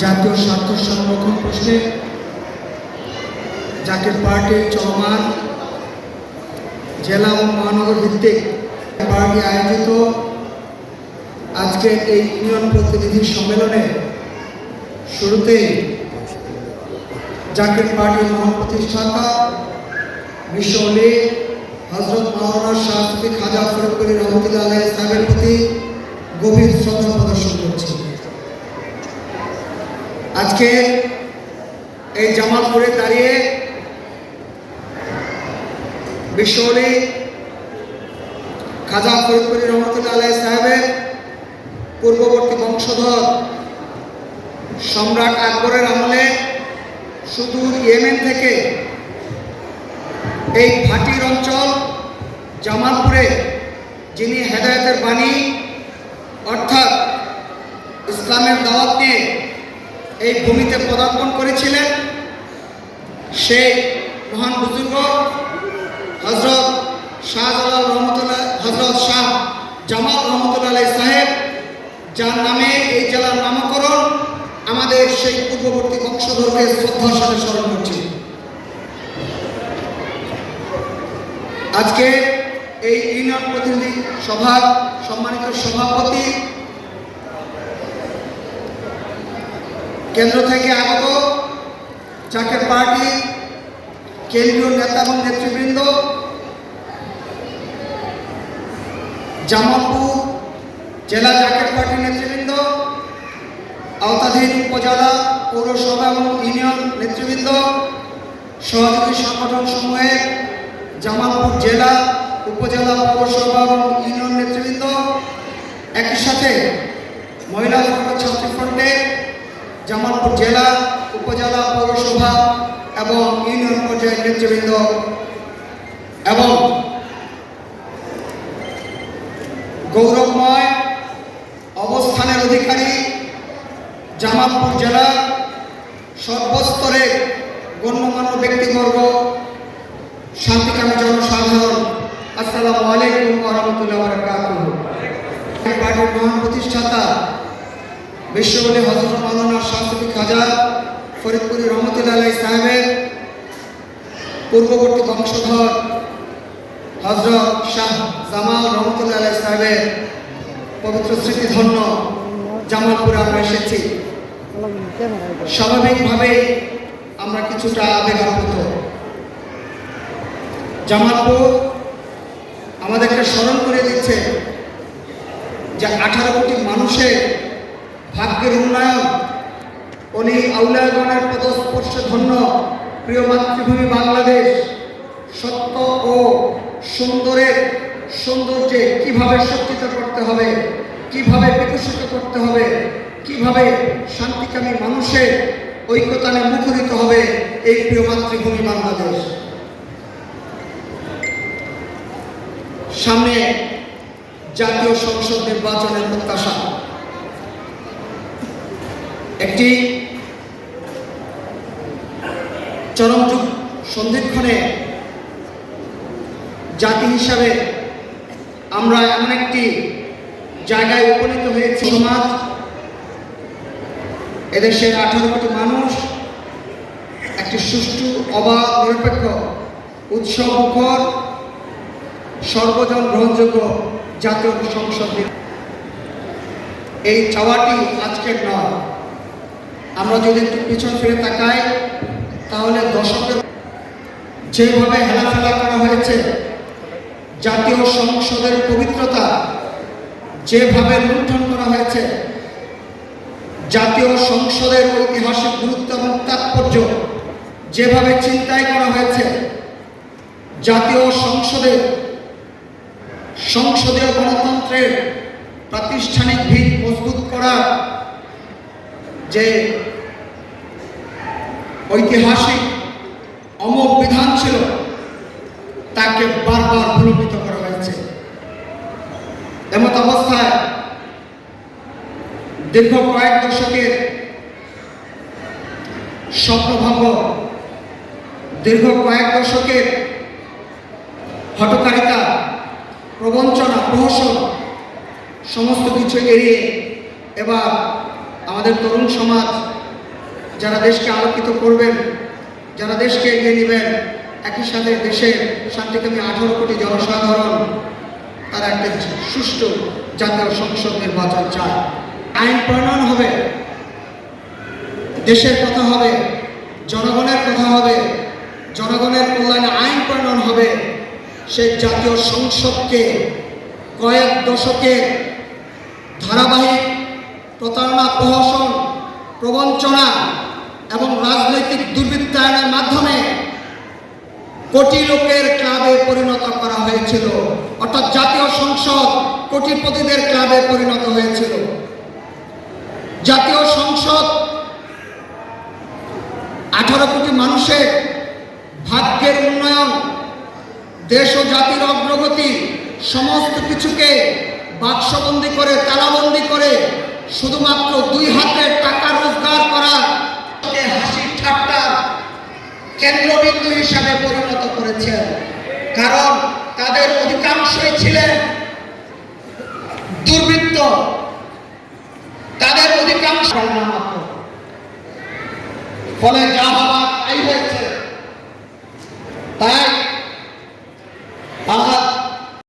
স্বার্থ সংরক্ষণ প্রশ্নে জাতীয় পার্টির চলমান জেলা ও মহানগর ভিত্তিক পার্টি আয়োজিত আজকের এই ইউনিয়ন প্রতিনিধি সম্মেলনে শুরুতেই জাতীয় পার্টির মহান প্রতিষ্ঠাতা অলি হজরত শাহ সুফি খাজা ফরকরি রহমতুল্লাহ আজকে এই জামালপুরে দাঁড়িয়ে বিশ্ব অলি খাজা ফরিদপুরি রহমতুল্লাহ সাহেবের পূর্ববর্তী বংশধর সম্রাট আকবরের আমলে সুদূর ইয়েমেন থেকে এই ভাটির অঞ্চল জামালপুরে, যিনি হেদায়তের বাণী অর্থাৎ ইসলামের দাওয়াত নিয়ে এই ভূমিতে পদার্পণ করেছিলেন সেই মহান বুজুর্গ হজরত শাহজালাল রহমতুল্লাহ হজরত শাহ জামাল রহমতুল্লাহ সাহেব, যার নামে এই জেলার নামকরণ আমাদের সেই পূর্ববর্তী বংশধরকে শ্রদ্ধার সাথে স্মরণ করছি। আজকে এই ইউনিয়ন প্রতিনিধি সভার সম্মানিত সভাপতি কেন্দ্র থেকে আগত যাকে পার্টি, কেন্দ্রীয় নেতা এবং নেতৃবৃন্দ, জামালপুর জেলা জাকের পার্টির নেতৃবৃন্দ, আওতাধীন উপজেলা পৌরসভা এবং ইউনিয়ন নেতৃবৃন্দ, সহযোগী সংগঠন সমূহের জামালপুর জেলা, উপজেলা পৌরসভা এবং ইউনিয়ন নেতৃবৃন্দ, একই সাথে মহিলা ফ্রন্ট ছাত্রী ফ্রন্টের জামালপুর জেলা উপজেলা পৌরসভা এবং ইউনিয়ন পর্যায়ের নেতৃবৃন্দ এবং গৌরবময় অবস্থানের অধিকারী জামালপুর জেলা সর্বস্তরে গণ্যমান্য ব্যক্তিবর্গ, শান্তিকামী জনসাধারণ, আসসালামু আলাইকুম রহমতুল্লাহ পার্টির মহান প্রতিষ্ঠাতা বিশ্ববলী হজরত মাওলানা শাহসুফি খাজা ফরিদপুরি রহমতুল্লাহ সাহেবের পূর্ববর্তী বংশধর হজরত শাহ জামাল রহমতুল্লাহ সাহেবের পবিত্র স্মৃতিধন্য জামালপুরে আমরা এসেছি। স্বাভাবিকভাবেই আমরা কিছুটা আবেগাপ্লুত জামালপুর আমাদেরকে স্মরণ করে দিচ্ছে যে আঠারো কোটি মানুষের ভাগ্যের উন্নয়ন। অলি আউলায়গণের পদস্পর্শে ধন্য প্রিয় মাতৃভূমি বাংলাদেশ। সত্য ও সুন্দরের সৌন্দর্যে কীভাবে সজ্জিত করতে হবে, কীভাবে বিকশিত করতে হবে, কীভাবে শান্তিকামী মানুষের ঐক্যতানে মুখরিত হবে এই প্রিয় মাতৃভূমি বাংলাদেশ। সামনে জাতীয় সংসদ নির্বাচনের প্রত্যাশা। একটি চরম যুগ সন্ধিক্ষণে জাতি হিসাবে আমরা এমন একটি জায়গায় উপনীত হয়েছি। সমাজ, এদেশের আঠারো কোটি মানুষ, একটি সুষ্ঠু, অবাধ, নিরপেক্ষ, উৎসব মুখর, সর্বজন গ্রহণযোগ্য জাতীয় সংসদ এই চাওয়াটি আজকের নয়। আমরা যদি একটু পিছন ফিরে তাকাই, তাহলে দশকের যেভাবে হেলাফেলা করা হয়েছে, জাতীয় সংসদের পবিত্রতা যেভাবে লুণ্ঠন করা হয়েছে, জাতীয় সংসদের ঐতিহাসিক গুরুত্ব এবং তাৎপর্য যেভাবে চিন্তায় করা হয়েছে, জাতীয় সংসদের সংসদীয় গণতন্ত্রের প্রাতিষ্ঠানিক ভিত মজবুত করা যে ঐতিহাসিক অমোঘ বিধান ছিল, তাকে বারবার প্রলোভিত করা হয়েছে। এমত অবস্থায় দীর্ঘ কয়েক দশকের স্বপ্নভঙ্গ, দীর্ঘ কয়েক দশকের হটকারিতা প্রবঞ্চনা, প্রহসন, সমস্ত কিছু এড়িয়ে এবার আমাদের তরুণ সমাজ, যারা দেশকে আলোকিত করবেন, যারা দেশকে এগিয়ে নেবেন, একই সাথে দেশের শান্তিকামী আঠারো কোটি জনসাধারণ, তারা একটা সুষ্ঠু জাতীয় সংসদ নির্বাচন চায়। আইন প্রণয়ন হবে, দেশের কথা হবে, জনগণের কথা হবে, জনগণের কল্যাণে আইন প্রণয়ন হবে, সেই জাতীয় সংসদকে কয়েক দশকের ধারাবাহিক প্রতারণা, প্রহসন, প্রবঞ্চনা এবং রাজনৈতিক দুর্বৃত্তায়নের মাধ্যমে কোটি লোকের ক্লাবে পরিণত করা হয়েছিল। অর্থাৎ জাতীয় সংসদ কোটিপতিদের ক্লাবে পরিণত হয়েছিল। জাতীয় সংসদ আঠারো কোটি মানুষের ভাগ্যের উন্নয়ন, দেশ ও জাতির অগ্রগতি, সমস্ত কিছুকে বাক্সবন্দি করে, তালাবন্দি করে শুধুমাত্র দুই হাতে টাকা রোজগার করা হাসির ঠাট্টা কেন্দ্রবিন্দু হিসাবে পরিণত করেছেন। কারণ তাদের অধিকাংশই ছিলেন দুর্বৃত্ত।